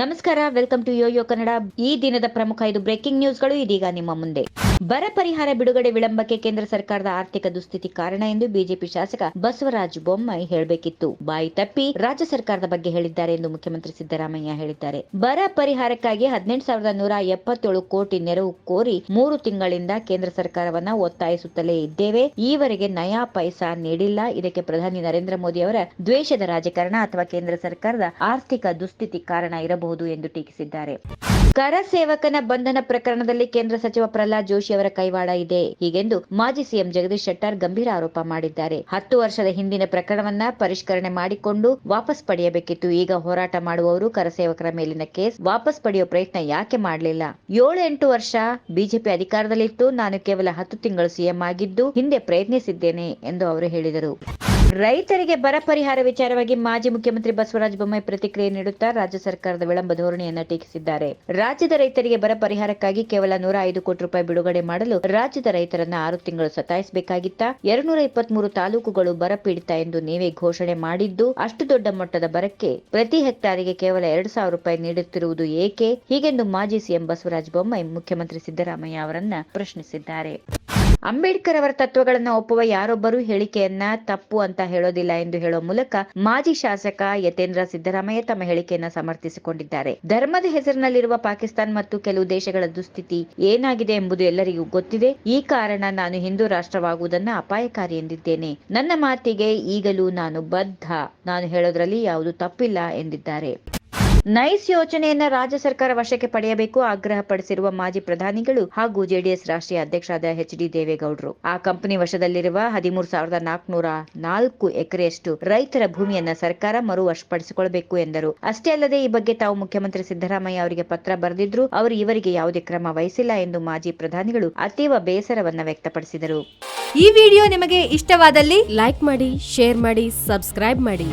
ನಮಸ್ಕಾರ welcome to Yoyo Kannada ಈ ದಿನದ ಪ್ರಮುಖ ಐದು ಬ್ರೇಕಿಂಗ್ ನ್ಯೂಸ್ಗಳು ಇದೀಗ ನಿಮ್ಮ ಮುಂದೆ. ಬರ ಪರಿಹಾರ ಬಿಡುಗಡೆ ವಿಳಂಬಕ್ಕೆ ಕೇಂದ್ರ ಸರ್ಕಾರದ ಆರ್ಥಿಕ ದುಸ್ಥಿತಿ ಕಾರಣ ಎಂದು ಬಿಜೆಪಿ ಶಾಸಕ ಬಸವರಾಜ ಬೊಮ್ಮಾಯಿ ಹೇಳಬೇಕಿತ್ತು. ಬಾಯಿ ತಪ್ಪಿ ರಾಜ್ಯ ಸರ್ಕಾರದ ಬಗ್ಗೆ ಹೇಳಿದ್ದಾರೆ ಎಂದು ಮುಖ್ಯಮಂತ್ರಿ ಸಿದ್ದರಾಮಯ್ಯ ಹೇಳಿದ್ದಾರೆ. ಬರ ಪರಿಹಾರಕ್ಕಾಗಿ ಹದಿನೆಂಟು ಸಾವಿರದ ನೂರ ಎಪ್ಪತ್ತೇಳು ಕೋಟಿ ನೆರವು ಕೋರಿ ಮೂರು ತಿಂಗಳಿಂದ ಕೇಂದ್ರ ಸರ್ಕಾರವನ್ನ ಒತ್ತಾಯಿಸುತ್ತಲೇ ಇದ್ದೇವೆ. ಈವರೆಗೆ ನಯಾ ಪೈಸಾ ನೀಡಿಲ್ಲ. ಇದಕ್ಕೆ ಪ್ರಧಾನಿ ನರೇಂದ್ರ ಮೋದಿ ಅವರ ದ್ವೇಷದ ರಾಜಕಾರಣ ಅಥವಾ ಕೇಂದ್ರ ಸರ್ಕಾರದ ಆರ್ಥಿಕ ದುಸ್ಥಿತಿ ಕಾರಣ ಇರಬಹುದು. ಎಂದು ಟೀಕಿಸಿದ್ದಾರೆ. ಕರ ಸೇವಕನ ಬಂಧನ ಪ್ರಕರಣದಲ್ಲಿ ಕೇಂದ್ರ ಸಚಿವ ಪ್ರಹ್ಲಾದ್ ಜೋಶಿ ಅವರ ಕೈವಾಡ ಇದೆ. ಹೀಗೆಂದು ಮಾಜಿ ಸಿಎಂ ಜಗದೀಶ್ ಶೆಟ್ಟರ್ ಗಂಭೀರ ಆರೋಪ ಮಾಡಿದ್ದಾರೆ. ಹತ್ತು ವರ್ಷದ ಹಿಂದಿನ ಪ್ರಕರಣವನ್ನ ಪರಿಷ್ಕರಣೆ ಮಾಡಿಕೊಂಡು ವಾಪಸ್ ಪಡೆಯಬೇಕಿತ್ತು. ಈಗ ಹೋರಾಟ ಮಾಡುವವರು ಕರಸೇವಕರ ಮೇಲಿನ ಕೇಸ್. ವಾಪಸ್ ಪಡೆಯುವ ಪ್ರಯತ್ನ ಯಾಕೆ ಮಾಡಲಿಲ್ಲ? ಏಳು ಎಂಟು ವರ್ಷ ಬಿಜೆಪಿ ಅಧಿಕಾರದಲ್ಲಿತ್ತು. ನಾನು ಕೇವಲ ಹತ್ತು ತಿಂಗಳು ಸಿಎಂ ಆಗಿದ್ದು ಹಿಂದೆ ಪ್ರಯತ್ನಿಸಿದ್ದೇನೆ ಎಂದು ಅವರು ಹೇಳಿದರು. ರೈತರಿಗೆ ಬರ ಪರಿಹಾರ ವಿಚಾರವಾಗಿ ಮಾಜಿ ಮುಖ್ಯಮಂತ್ರಿ ಬಸವರಾಜ ಬೊಮ್ಮಾಯಿ ಪ್ರತಿಕ್ರಿಯೆ ನೀಡುತ್ತಾ ರಾಜ್ಯ ಸರ್ಕಾರದ ವಿಳಂಬ ಧೋರಣೆಯನ್ನು ಟೀಕಿಸಿದ್ದಾರೆ. ರಾಜ್ಯದ ರೈತರಿಗೆ ಬರ ಪರಿಹಾರಕ್ಕಾಗಿ ಕೇವಲ ನೂರ ಐದು ಕೋಟಿ ರೂಪಾಯಿ ಬಿಡುಗಡೆ ಮಾಡಲು ರಾಜ್ಯದ ರೈತರನ್ನ ಆರು ತಿಂಗಳು ಸತಾಯಿಸಬೇಕಾಗಿತ್ತ? ಎರಡ್ನೂರ ಇಪ್ಪತ್ಮೂರು ತಾಲೂಕುಗಳು ಬರ ಪೀಡಿತ ಎಂದು ನೀವೇ ಘೋಷಣೆ ಮಾಡಿದ್ದು, ಅಷ್ಟು ದೊಡ್ಡ ಮಟ್ಟದ ಬರಕ್ಕೆ ಪ್ರತಿ ಹೆಕ್ಟಾರಿಗೆ ಕೇವಲ ಎರಡು ಸಾವಿರ ರೂಪಾಯಿ ನೀಡುತ್ತಿರುವುದು ಏಕೆ? ಹೀಗೆಂದು ಮಾಜಿ ಸಿಎಂ ಬಸವರಾಜ ಬೊಮ್ಮಾಯಿ ಮುಖ್ಯಮಂತ್ರಿ ಸಿದ್ದರಾಮಯ್ಯ ಅವರನ್ನ ಪ್ರಶ್ನಿಸಿದ್ದಾರೆ. ಅಂಬೇಡ್ಕರ್ ಅವರ ತತ್ವಗಳನ್ನು ಒಪ್ಪುವ ಯಾರೊಬ್ಬರೂ ಹೇಳಿಕೆಯನ್ನ ತಪ್ಪು ಅಂತ ಹೇಳೋದಿಲ್ಲ ಎಂದು ಹೇಳುವ ಮೂಲಕ ಮಾಜಿ ಶಾಸಕ ಯತೇಂದ್ರ ಸಿದ್ದರಾಮಯ್ಯ ತಮ್ಮ ಹೇಳಿಕೆಯನ್ನ ಸಮರ್ಥಿಸಿಕೊಂಡಿದ್ದಾರೆ. ಧರ್ಮದ ಹೆಸರಿನಲ್ಲಿರುವ ಪಾಕಿಸ್ತಾನ ಮತ್ತು ಕೆಲವು ದೇಶಗಳ ದುಸ್ಥಿತಿ ಏನಾಗಿದೆ ಎಂಬುದು ಎಲ್ಲರಿಗೂ ಗೊತ್ತಿದೆ. ಈ ಕಾರಣ ನಾನು ಹಿಂದೂ ರಾಷ್ಟ್ರವಾಗುವುದನ್ನ ಅಪಾಯಕಾರಿ ಎಂದಿದ್ದೇನೆ. ನನ್ನ ಮಾತಿಗೆ ಈಗಲೂ ನಾನು ಬದ್ಧ. ನಾನು ಹೇಳೋದ್ರಲ್ಲಿ ಯಾವುದು ತಪ್ಪಿಲ್ಲ ಎಂದಿದ್ದಾರೆ. ನೈಸ್ ಯೋಜನೆಯನ್ನ ರಾಜ್ಯ ಸರ್ಕಾರ ವಶಕ್ಕೆ ಪಡೆಯಬೇಕು ಆಗ್ರಹ ಪಡಿಸಿರುವ ಮಾಜಿ ಪ್ರಧಾನಿಗಳು ಹಾಗೂ ಜೆಡಿಎಸ್ ರಾಷ್ಟ್ರೀಯ ಅಧ್ಯಕ್ಷರಾದ ಎಚ್ ಡಿ ದೇವೇಗೌಡರು. ಆ ಕಂಪನಿ ವಶದಲ್ಲಿರುವ ಹದಿಮೂರು ಸಾವಿರದ ನಾಲ್ಕುನೂರ ನಾಲ್ಕು ಎಕರೆಯಷ್ಟು ರೈತರ ಭೂಮಿಯನ್ನ ಸರ್ಕಾರ ಮರು ವಶಪಡಿಸಿಕೊಳ್ಳಬೇಕು ಎಂದರು. ಅಷ್ಟೇ ಅಲ್ಲದೆ ಈ ಬಗ್ಗೆ ತಾವು ಮುಖ್ಯಮಂತ್ರಿ ಸಿದ್ದರಾಮಯ್ಯ ಅವರಿಗೆ ಪತ್ರ ಬರೆದಿದ್ರು ಅವರು ಇವರಿಗೆ ಯಾವುದೇ ಕ್ರಮ ವಹಿಸಿಲ್ಲ ಎಂದು ಮಾಜಿ ಪ್ರಧಾನಿಗಳು ಅತೀವ ಬೇಸರವನ್ನ ವ್ಯಕ್ತಪಡಿಸಿದರು. ಈ ವಿಡಿಯೋ ನಿಮಗೆ ಇಷ್ಟವಾದಲ್ಲಿ ಲೈಕ್ ಮಾಡಿ, ಶೇರ್ ಮಾಡಿ, ಸಬ್ಸ್ಕ್ರೈಬ್ ಮಾಡಿ.